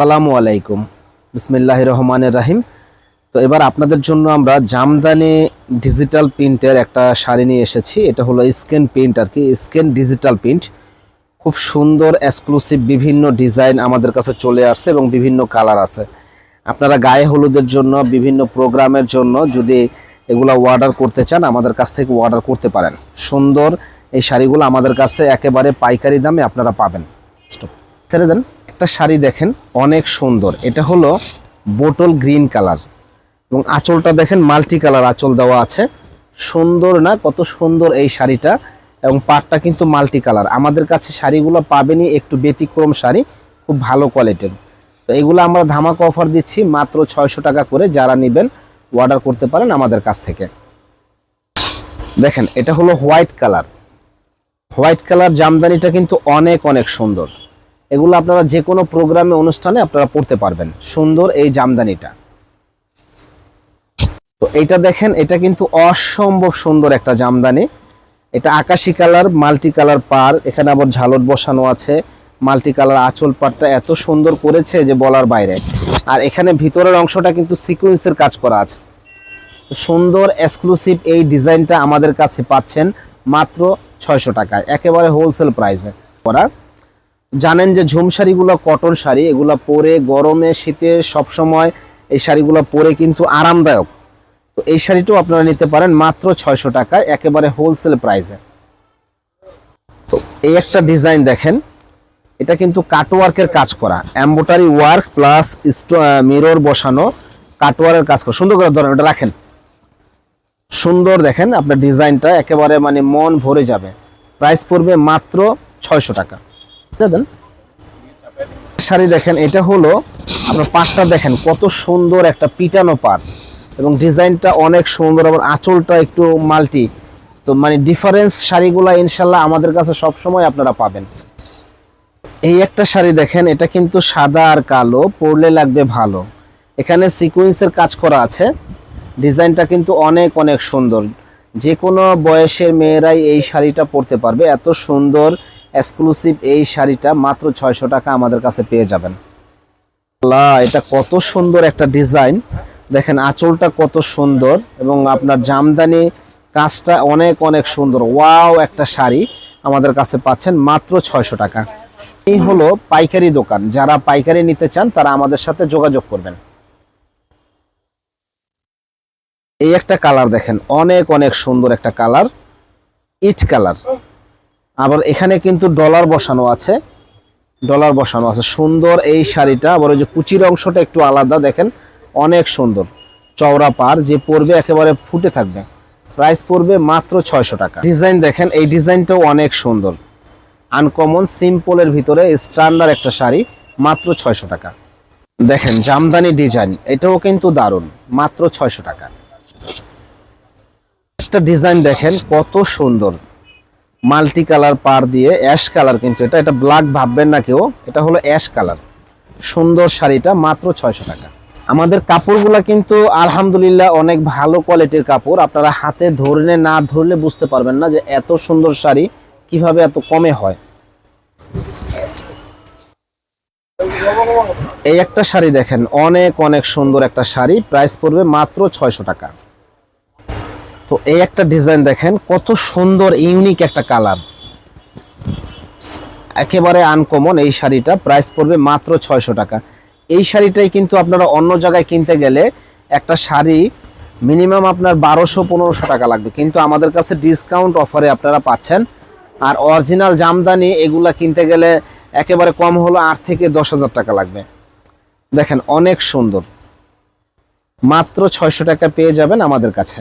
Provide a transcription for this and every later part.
সালামু আলাইকুম। বিসমিল্লাহ রহমানের রাহিম। তো এবার আপনাদের জন্য আমরা জামদানি ডিজিটাল প্রিন্টের একটা শাড়ি নিয়ে এসেছি। এটা হলো স্ক্যান প্রিন্ট আর কি স্ক্যান ডিজিটাল প্রিন্ট। খুব সুন্দর এক্সক্লুসিভ বিভিন্ন ডিজাইন আমাদের কাছে চলে আসছে এবং বিভিন্ন কালার আছে। আপনারা গায়ে হলুদের জন্য, বিভিন্ন প্রোগ্রামের জন্য যদি এগুলো অর্ডার করতে চান, আমাদের কাছ থেকে অর্ডার করতে পারেন। সুন্দর এই শাড়িগুলো আমাদের কাছে একেবারে পাইকারি দামে আপনারা পাবেন। ছেড়ে দেন। একটা শাড়ি দেখেন, অনেক সুন্দর। এটা হলো বোটল গ্রিন কালার। এবং আঁচলটা দেখেন, মাল্টি কালার আঁচল দেওয়া আছে। সুন্দর না, কত সুন্দর এই শাড়িটা। এবং পাটটা কিন্তু মাল্টি কালার। আমাদের কাছে শাড়িগুলো পাবেনই একটু ব্যতিক্রম শাড়ি, খুব ভালো কোয়ালিটির। তো এগুলো আমরা ধামাকা অফার দিচ্ছি মাত্র ছয়শো টাকা করে। যারা নেবেন, অর্ডার করতে পারেন আমাদের কাছ থেকে। দেখেন, এটা হলো হোয়াইট কালার। হোয়াইট কালার জামদানিটা কিন্তু অনেক অনেক সুন্দর। এগুলো আপনারা যে কোনো প্রোগ্রামে, অনুষ্ঠানে আপনারা পড়তে পারবেন। সুন্দর এই জামদানিটা। তো এইটা দেখেন, এটা কিন্তু অসম্ভব সুন্দর একটা জামদানি। এটা আকাশি কালার, মাল্টি কালার পার এখানে আবার ঝালট বসানো আছে। মাল্টি কালার আঁচল পাটটা এত সুন্দর করেছে যে বলার বাইরে। আর এখানে ভিতরের অংশটা কিন্তু সিকুয়েন্সের কাজ করা আছে। সুন্দর এক্সক্লুসিভ এই ডিজাইনটা আমাদের কাছে পাচ্ছেন মাত্র ছয়শো টাকায়, একেবারে হোলসেল প্রাইসে করা। জানেন যে ঝুম শাড়িগুলো কটন শাড়ি, এগুলো পরে গরমে, শীতে সব সময় এই শাড়িগুলো পরে কিন্তু আরামদায়ক। তো এই শাড়িটাও আপনারা নিতে পারেন মাত্র ছয়শো টাকায়, একেবারে হোলসেল প্রাইসে তো এই একটা ডিজাইন দেখেন, এটা কিন্তু কাটওয়ার্কের কাজ করা। এম্বোটারি ওয়ার্ক প্লাস মিরর বসানো কাটওয়ারের কাজ করা। সুন্দর করে ধরেন, ওটা রাখেন। সুন্দর দেখেন আপনার ডিজাইনটা একেবারে মানে মন ভরে যাবে। প্রাইস পড়বে মাত্র ছয়শো টাকা। শাড়ি দেখেন, এটা হলো, আপনার পাটটা দেখেন, কত সুন্দর একটা পিটানো পাট। এবং ডিজাইনটা অনেক সুন্দর, আবার আঁচলটা একটু মাল্টি। তো মানে ডিফারেন্স শাড়িগুলা ইনশাল্লাহ আমাদের কাছে সব সময় আপনারা পাবেন। এই একটা শাড়ি দেখেন, এটা কিন্তু সাদা আর কালো, পরলে লাগবে ভালো। এখানে সিকুয়েন্সের কাজ করা আছে। ডিজাইনটা কিন্তু অনেক অনেক সুন্দর। যে কোনো বয়সের মেয়েরাই এই শাড়িটা পরতে পারবে। এত সুন্দর এক্সক্লুসিভ এই শাড়িটা মাত্র ছয়শো টাকা আমাদের কাছে পেয়ে যাবেন। এটা কত সুন্দর একটা ডিজাইন দেখেন, আঁচলটা কত সুন্দর এবং আপনার জামদানি কাজটা অনেক অনেক সুন্দর। ওয়াও, একটা শাড়ি আমাদের কাছে পাচ্ছেন মাত্র ছয়শো টাকা। এই হলো পাইকারি দোকান। যারা পাইকারি নিতে চান, তারা আমাদের সাথে যোগাযোগ করবেন। এই একটা কালার দেখেন, অনেক অনেক সুন্দর একটা কালার। ইট কালার। আবার এখানে কিন্তু ডলার বসানো আছে ডলার বসানো আছে। সুন্দর এই শাড়িটা, আবার ওই যে কুচির অংশটা একটু আলাদা, দেখেন, অনেক সুন্দর। চওড়া পার যে পরবে একেবারে ফুটে থাকবে। প্রাইস পড়বে মাত্র ছয়শো টাকা। ডিজাইন দেখেন, এই ডিজাইনটাও অনেক সুন্দর। আনকমন সিম্পলের ভিতরে স্ট্যান্ডার্ড একটা শাড়ি, মাত্র ছয়শো টাকা। দেখেন, জামদানি ডিজাইন এটাও কিন্তু দারুণ, মাত্র ছয়শো টাকা। একটা ডিজাইন দেখেন, কত সুন্দর। মাল্টি কালার পার দিয়ে অ্যাশ কালার কিন্তু এটা। এটা ব্ল্যাক ভাববেন না কেউ, এটা হলো অ্যাশ কালার। সুন্দর শাড়িটা মাত্র ছয়শো টাকা। আমাদের কাপড়গুলো কিন্তু আলহামদুলিল্লাহ অনেক ভালো কোয়ালিটির কাপড়। আপনারা হাতে ধরলে না ধরলে বুঝতে পারবেন না যে এত সুন্দর শাড়ি কীভাবে এত কমে হয়। এই একটা শাড়ি দেখেন, অনেক অনেক সুন্দর একটা শাড়ি। প্রাইস পড়বে মাত্র ছয়শো টাকা। তো এই একটা ডিজাইন দেখেন, কত সুন্দর, ইউনিক একটা কালার। একেবারে আনকমন এই শাড়িটা প্রাইস পড়বে মাত্র ছয়শো টাকা। এই শাড়িটাই কিন্তু আপনারা অন্য জায়গায় কিনতে গেলে একটা শাড়ি মিনিমাম আপনার বারোশো, পনেরোশো টাকা লাগবে। কিন্তু আমাদের কাছে ডিসকাউন্ট অফারে আপনারা পাচ্ছেন। আর অরিজিনাল জামদানি, এগুলা কিনতে গেলে একেবারে কম হলো আট থেকে দশ হাজার টাকা লাগবে। দেখেন, অনেক সুন্দর। মাত্র ছয়শো টাকা পেয়ে যাবেন আমাদের কাছে।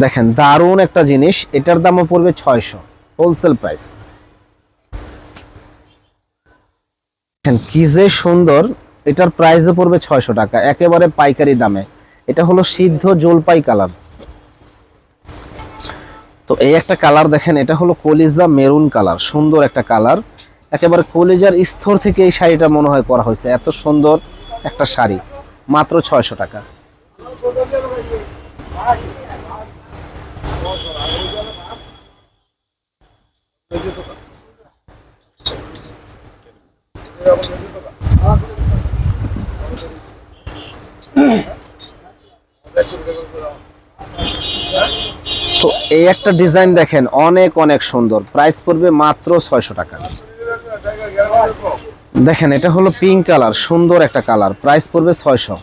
দেখেন, দারুণ একটা জিনিস। এটার দামও পড়বে ছয়শো হোলসেল প্রাইস দেখেন, কি যে সুন্দর, এটার প্রাইসও পড়বে ছয়শো টাকা, একেবারে পাইকারি দামে। এটা হলো সিদ্ধ জলপাই কালার। তো এই একটা কালার দেখেন, এটা হলো কলিজা মেরুন কালার, সুন্দর একটা কালার। একেবারে কলিজার স্তর থেকে এই শাড়িটা মনে হয় করা হয়েছে, এত সুন্দর একটা শাড়ি, মাত্র ছয়শো টাকা। তো এই একটা ডিজাইন দেখেন, অনেক অনেক সুন্দর। প্রাইস পড়বে মাত্র ছয়শো টাকা। দেখেন, এটা হলো পিঙ্ক কালার সুন্দর একটা কালার প্রাইস পড়বে ছয়শো।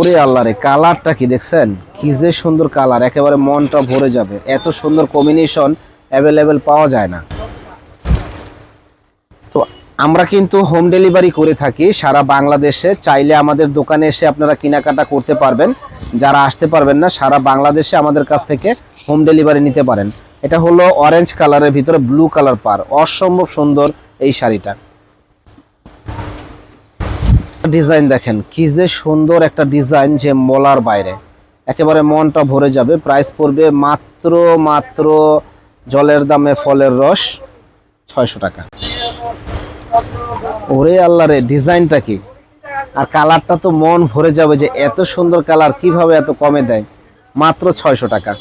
ওরে আল্লাহ রে, কালারটা কি দেখছেন? কি যে সুন্দর কালার, একেবারে মনটা ভরে যাবে। এত সুন্দর কম্বিনেশন অ্যাভেলেবেল পাওয়া যায় না। তো আমরা কিন্তু হোম ডেলিভারি করে থাকি, সারা বাংলাদেশে। চাইলে আমাদের দোকানে এসে আপনারা কেনাকাটা করতে পারবেন। যারা আসতে পারবেন না, সারা বাংলাদেশে আমাদের কাছ থেকে হোম ডেলিভারি নিতে পারেন। এটা হলো অরেঞ্জ কালারের ভিতরে ব্লু কালার পার। অসম্ভব সুন্দর এই শাড়িটা। ডিজাইন দেখেন, কি যে সুন্দর একটা ডিজাইন যে মলার বাইরে। একেবারে মনটা ভরে যাবে প্রাইস পড়বে মাত্র মাত্র জলের দামে ফলের রস ছয়শো টাকা। ওরে আল্লাহ রে, ডিজাইনটা কি? আর কালারটা তো মন ভরে যাবে যে এত সুন্দর কালার কীভাবে এত কমে দেয়। মাত্র ছয়শো টাকা।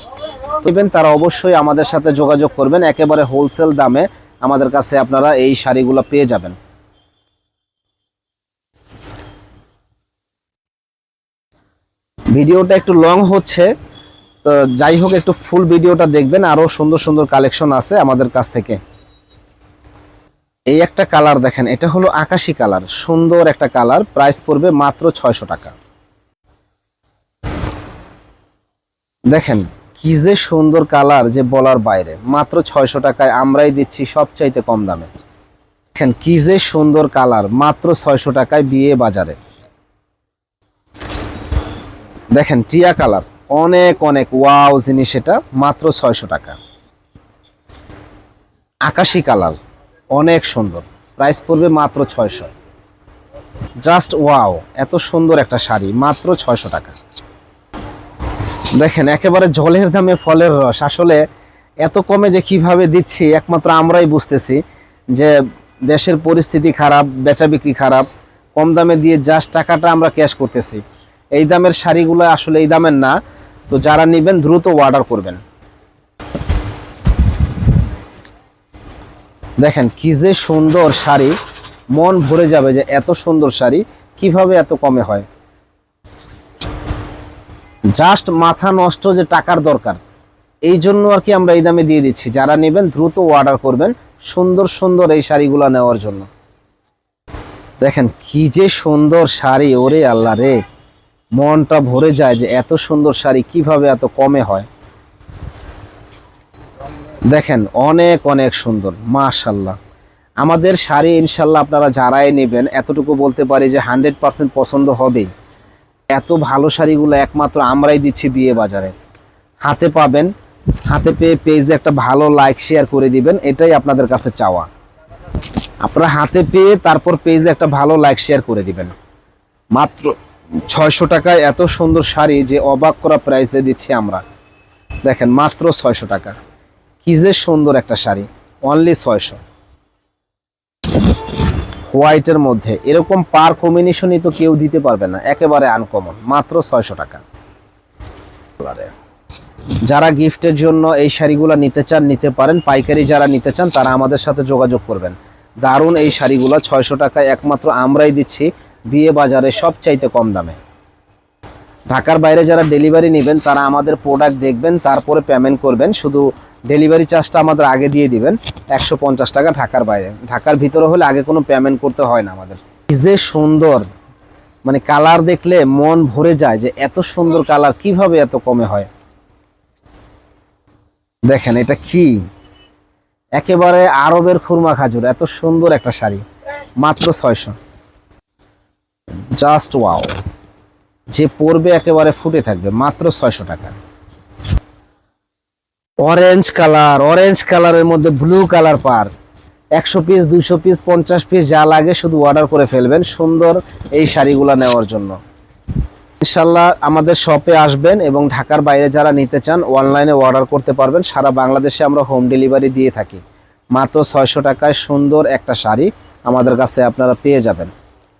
ইভেন তারা অবশ্যই আমাদের সাথে যোগাযোগ করবেন, একেবারে হোলসেল দামে আমাদের কাছে আপনারা এই শাড়িগুলো পেয়ে যাবেন। ভিডিওটা একটু লং হচ্ছে, তো যাই হোক একটু ফুল ভিডিওটা দেখবেন, আরও সুন্দর সুন্দর কালেকশন আছে আমাদের কাছ থেকে। এই একটা কালার দেখেন, এটা হলো আকাশি কালার সুন্দর একটা কালার প্রাইস পড়বে মাত্র ছয়শো টাকা। দেখেন, কি যে সুন্দর কালার যে বলার বাইরে, মাত্র ছয়শো টাকায় আমরাই দিচ্ছি সবচাইতে কম দামে। দেখেন, কি যে সুন্দর কালার মাত্র ছয়শো টাকায় বিয়ে বাজারে। দেখেন, টিয়া কালার। অনেক অনেক। ওয়াও জিনিস এটা, মাত্র ছয়শো টাকা। আকাশি কালার, অনেক সুন্দর। প্রাইস পড়বে মাত্র ছয়শো। জাস্ট ওয়াও, এত সুন্দর একটা শাড়ি, মাত্র ছয়শো টাকা। দেখেন, একেবারে জলের দামে ফলের রস। আসলে এত কমে যে কীভাবে দিচ্ছি, একমাত্র আমরাই বুঝতেছি যে দেশের পরিস্থিতি খারাপ বেচা বিক্রি খারাপ, কম দামে দিয়ে জাস্ট টাকাটা আমরা ক্যাশ করতেছি। এই দামের শাড়িগুলো আসলে এই দামের না। তো যারা নেবেন, দ্রুত অর্ডার করবেন। দেখেন কি যে সুন্দর শাড়ি। মন ভরে যাবে যে এত সুন্দর শাড়ি, কীভাবে এত কমে হয়। জাস্ট মাথা নষ্ট যে টাকার দরকার। এই জন্য আর কি আমরা এই দামে দিয়ে দিচ্ছি। যারা নেবেন, দ্রুত অর্ডার করবেন সুন্দর সুন্দর এই শাড়িগুলো নেওয়ার জন্য। দেখেন কি যে সুন্দর শাড়ি, ওরে আল্লাহ রে। মনটা ভরে যায় যে এত সুন্দর শাড়ি কীভাবে এত কমে হয়। দেখেন, অনেক অনেক সুন্দর মাশাল্লাহ আমাদের শাড়ি ইনশাল্লাহ আপনারা যারাই নেবেন, এতটুকু বলতে পারি যে হান্ড্রেড পার্সেন্ট পছন্দ হবেই। এত ভালো শাড়িগুলো একমাত্র আমরাই দিচ্ছি বিয়ে বাজারে। হাতে পাবেন, হাতে পেয়ে পেজে একটা ভালো লাইক শেয়ার করে দিবেন, এটাই আপনাদের কাছে চাওয়া। আপনারা হাতে পেয়ে তারপর পেজে একটা ভালো লাইক শেয়ার করে দিবেন। মাত্র ছয়শো টাকায় এত সুন্দর শাড়ি যে অবাক করা প্রাইসে দিচ্ছি আমরা। দেখেন, মাত্র ছয়শো টাকা। কি যে সুন্দর একটা শাড়ি অনলি ছয়শো। হোয়াইটের মধ্যে, এরকম পার কম্বিনেশনই তো কেউ দিতে পারবে না, একেবারে আনকমন মাত্র ছয়শো টাকা। যারা গিফটের জন্য এই শাড়িগুলো নিতে চান, নিতে পারেন। পাইকারি যারা নিতে চান, তারা আমাদের সাথে যোগাযোগ করবেন। দারুণ এই শাড়িগুলো, ছয়শো টাকায় একমাত্র আমরাই দিচ্ছি। বিয়ে বাজারে সবচাইতে কম দামে। ঢাকার বাইরে যারা ডেলিভারি নেবেন, তারা আমাদের প্রোডাক্ট দেখবেন, তারপরে পেমেন্ট করবেন। শুধু ডেলিভারি চার্জটা আমাদের আগে দিয়ে দিবেন, একশো পঞ্চাশ টাকা ঢাকার বাইরে। ঢাকার ভিতরে হলে আগে কোনো পেমেন্ট করতে হয় না আমাদের। যে সুন্দর মানে কালার দেখলে মন ভরে যায় যে এত সুন্দর কালার কীভাবে এত কমে হয়। দেখেন এটা কি? একেবারে আরবের খুরমা খাজুর, এত সুন্দর একটা শাড়ি, মাত্র ছয়শো। জাস্ট ওয়াও যে পরবে একেবারে ফুটে থাকবে, মাত্র ছয়শো টাকা। অরেঞ্জ কালার অরেঞ্জ কালারের মধ্যে ব্লু কালার পার। একশো পিস দুইশো পিস পঞ্চাশ পিস যা লাগে শুধু অর্ডার করে ফেলবেন সুন্দর এই শাড়িগুলো নেওয়ার জন্য। ইনশাল্লাহ আমাদের শপে আসবেন এবং ঢাকার বাইরে যারা নিতে চান অনলাইনে অর্ডার করতে পারবেন। সারা বাংলাদেশে আমরা হোম ডেলিভারি দিয়ে থাকি। মাত্র ছয়শো টাকায় সুন্দর একটা শাড়ি আমাদের কাছে আপনারা পেয়ে যাবেন।